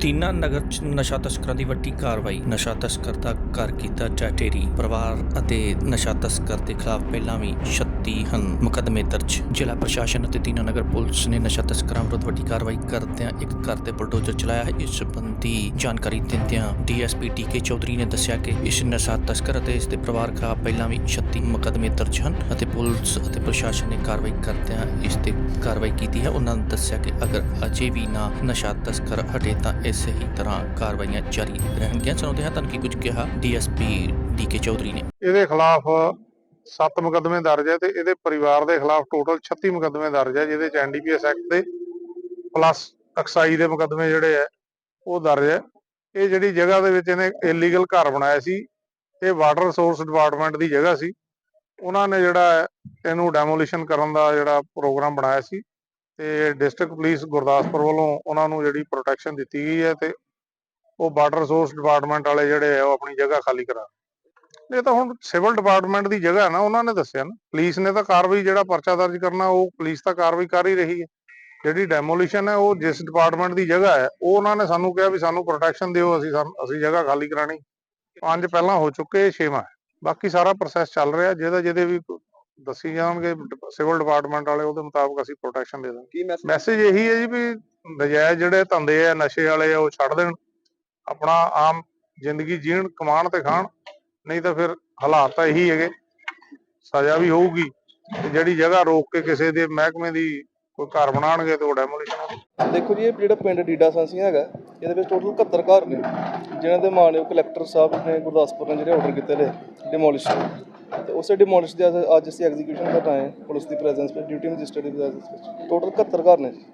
ਤੀਨਾ ਨਗਰ ਚ ਨਸ਼ਾ ਤਸਕਰਾਂ ਦੀ ਵੱਡੀ ਕਾਰਵਾਈ। ਨਸ਼ਾ ਤਸਕਰ ਦਾ ਘਰ ਕੀਤਾ ਟੈਟੇਰੀ ਪਰਿਵਾਰ ਅਤੇ ਨਸ਼ਾ ਤਸਕਰ ਦੇ ਖਿਲਾਫ ਪਹਿਲਾਂ ਵੀ 36 ਹਨ ਮੁਕੱਦਮੇ ਦਰਜ। ਜ਼ਿਲ੍ਹਾ ਪ੍ਰਸ਼ਾਸਨ ਅਤੇ ਤੀਨਾ ਨਗਰ ਪੁਲਿਸ ਨੇ ਨਸ਼ਾ ਤਸਕਰਾਂ ਵਿਰੁੱਧ ਵੱਡੀ ਕਾਰਵਾਈ ਕਰਦਿਆਂ ਇੱਕ ਘਰ ਤੇ ਬੁਲਡੋਜ਼ਰ ਚਲਾਇਆ। ਹੈ ਇਸ ਸੰਬੰਧੀ ਜਾਣਕਾਰੀ ਦਿੰਦਿਆਂ ਡੀਐਸਪੀ ਟੀਕੇ ਚੌਧਰੀ ਨੇ ਦੱਸਿਆ ਕਿ ਇਸ ਨਸ਼ਾ ਤਸਕਰ ਅਤੇ ਇਸ ਦੇ ਪਰਿਵਾਰ ਖਿਲਾਫ ਪਹਿਲਾਂ ਵੀ 36 ਮੁਕੱਦਮੇ ਦਰਜ ਹਨ ਅਤੇ ਪੁਲਿਸ ਅਤੇ ਪ੍ਰਸ਼ਾਸਨ ਨੇ ਕਾਰਵਾਈ ਕਰਦਿਆਂ ਇਸ ਤੇ ਕਾਰਵਾਈ ਕੀਤੀ ਹੈ। ਉਹਨਾਂ ਨੇ ਦੱਸਿਆ ਕਿ ਅਗਰ ਅਜੇ ਵੀ ਨਾ ਨਸ਼ਾ ਤਸਕਰ ਹਟੇ ਤਾਂ ਇਸੇ ਹੀ ਤਰ੍ਹਾਂ ਕਾਰਵਾਈਆਂ ਜਾਰੀ ਰਹਿਣਗੀਆਂ। ਸੁਣਾਉਂਦੇ ਹਾਂ ਤੁਹਾਨੂੰ ਕੀ ਕੁਝ ਕਿਹਾ ਡੀਐਸਪੀ ਡੀਕੇ ਚੌਧਰੀ ਨੇ। ਇਹਦੇ ਖਿਲਾਫ 7 ਮੁਕੱਦਮੇ ਦਰਜ ਹੈ ਤੇ ਇਹਦੇ ਪਰਿਵਾਰ ਦੇ ਖਿਲਾਫ ਟੋਟਲ 36 ਮੁਕੱਦਮੇ ਦਰਜ ਹੈ, ਜਿਹਦੇ ਚ ਐਨਡੀਪੀਐਸ ਐਕਟ ਦੇ ਪਲੱਸ ਅਕਸਾਈ ਦੇ ਮੁਕੱਦਮੇ ਜਿਹੜੇ ਹੈ, ਉਹ ਦਰਜ ਹੈ। ਇਹ ਜਿਹੜੀ ਜਗ੍ਹਾ ਦੇ ਵਿੱਚ ਇਹਨੇ ਇਲੀਗਲ ਘਰ ਬਣਾਇਆ ਸੀ, ਇਹ ਵਾਟਰ ਰਿਸੋਰਸ ਡਿਪਾਰਟਮੈਂਟ ਦੀ ਜਗ੍ਹਾ ਸੀ। ਉਹਨਾਂ ਨੇ ਜਿਹੜਾ ਹੈ, ਇਹਨੂੰ ਡੈਮੋਲੀਸ਼ਨ ਕਰਨ ਦਾ ਜਿਹੜਾ ਪ੍ਰੋਗਰਾਮ ਬਣਾਇਆ ਸੀ। ਤੇ ਡਿਸਟ੍ਰਿਕਟ ਪੁਲਿਸ ਗੁਰਦਾਸਪੁਰ ਵੱਲੋਂ ਉਹਨਾਂ ਨੂੰ ਜਿਹੜੀ ਪ੍ਰੋਟੈਕਸ਼ਨ ਦਿੱਤੀ ਗਈ ਹੈ ਤੇ ਉਹ ਵਾਟਰ ਰਿਸੋਰਸ ਡਿਪਾਰਟਮੈਂਟ ਵਾਲੇ ਜਿਹੜੇ ਆ ਉਹ ਆਪਣੀ ਜਗ੍ਹਾ ਖਾਲੀ ਕਰਾ ਇਹ ਤਾਂ ਹੁਣ ਸਿਵਲ ਡਿਪਾਰਟਮੈਂਟ ਦੀ ਜਗ੍ਹਾ ਹੈ ਨਾ, ਉਹਨਾਂ ਨੇ ਦੱਸਿਆ ਨਾ। ਪੁਲਿਸ ਨੇ ਤਾਂ ਕਾਰਵਾਈ ਜਿਹੜਾ ਪਰਚਾ ਦਰਜ ਕਰਨਾ, ਉਹ ਪੁਲਿਸ ਤਾਂ ਕਾਰਵਾਈ ਕਰ ਹੀ ਰਹੀ ਹੈ। ਜਿਹੜੀ ਡੈਮੋਲੀਸ਼ਨ ਹੈ, ਉਹ ਜਿਸ ਡਿਪਾਰਟਮੈਂਟ ਦੀ ਜਗ੍ਹਾ ਹੈ, ਉਹ ਉਹਨਾਂ ਨੇ ਸਾਨੂੰ ਕਿਹਾ ਵੀ ਸਾਨੂੰ ਪ੍ਰੋਟੈਕਸ਼ਨ ਦਿਓ, ਅਸੀਂ ਸਾਨੂੰ- ਅਸੀਂ ਜਗ੍ਹਾ ਖਾਲੀ ਕਰਾਣੀ ਪੰਜ ਪਹਿਲਾਂ ਹੋ ਚੁੱਕੇ, ਛੇਵਾਂ ਬਾਕੀ ਸਾਰਾ ਪ੍ਰੋਸੈਸ ਚੱਲ ਰਿਹਾ, ਜਿਹਦਾ ਜਿਹਦੇ ਵੀ ਦੱਸੀ ਜਾਣਗੇ ਸਿਵਲ ਡਿਪਾਰਟਮੈਂਟ ਵਾਲੇ ਉਹਦੇ ਮੁਤਾਬਕ ਅਸੀਂ ਪ੍ਰੋਟੈਕਸ਼ਨ ਦੇ ਦਾਂਗੇ ਕੀ ਮੈਸੇਜ ਮੈਸੇਜ ਇਹੀ ਹੈ ਜੀ ਵੀ ਨਜਾਇਜ਼ ਜਿਹੜੇ ਧੰਦੇ ਆ ਨਸ਼ੇ ਵਾਲੇ ਆ ਉਹ ਛੱਡ ਦੇਣ। ਆਪਣਾ ਆਮ ਜ਼ਿੰਦਗੀ ਜੀਣ ਕਮਾਣ ਤੇ ਖਾਣ ਨਹੀਂ ਤਾਂ ਫਿਰ ਹਾਲਾਤ ਤਾਂ ਇਹੀ ਹੈਗੇ। ਸਜ਼ਾ ਵੀ ਹੋਊਗੀ। ਜਿਹੜੀ ਜਗ੍ਹਾ ਰੋਕ ਕੇ ਕਿਸੇ ਦੇ ਮਹਿਕਮੇ ਦੀ ਕੋਈ ਘਰ ਬਣਾਉਣਗੇ ਤੇ ਉਹ ਡੈਮੋਲੀਸ਼ਨ ਦੇਖੋ ਜੀ ਇਹ ਜਿਹੜਾ ਪਿੰਡ ਡੀਡਾ ਸੰਸੀ ਹੈਗਾ ਇਹਦੇ ਵਿੱਚ ਟੋਟਲ 71 ਘਰ ਨੇ ਜਿਨ੍ਹਾਂ ਦੇ ਮਾਨਯੋਗ ਕਲੈਕਟਰ ਸਾਹਿਬ ਨੇ ਗੁਰਦਾਸਪੁਰ ਨੇ ਜਿਹੜੇ ਆਰਡਰ ਕੀਤੇ ਨੇ ਡਿਮੋਲਿਸ਼ ਤੇ ਉਸੇ ਡਿਮੋਲਿਸ਼ ਦੇ ਅੱਜ- ਅੱਜ ਅਸੀਂ ਐਗਜ਼ੀਕਿਊਸ਼ਨ ਕਰਨ ਆਏ ਪੁਲਿਸ ਦੀ ਪ੍ਰੈਜ਼ੈਂਸ ਵਿੱਚ ਡਿਊਟੀ ਮੈਜਿਸਟਰੇਟ ਦੀ ਪ੍ਰੈਜ਼ੈਂਸ ਵਿੱਚ। ਟੋਟਲ 71 ਘਰ ਨੇ ਜੀ।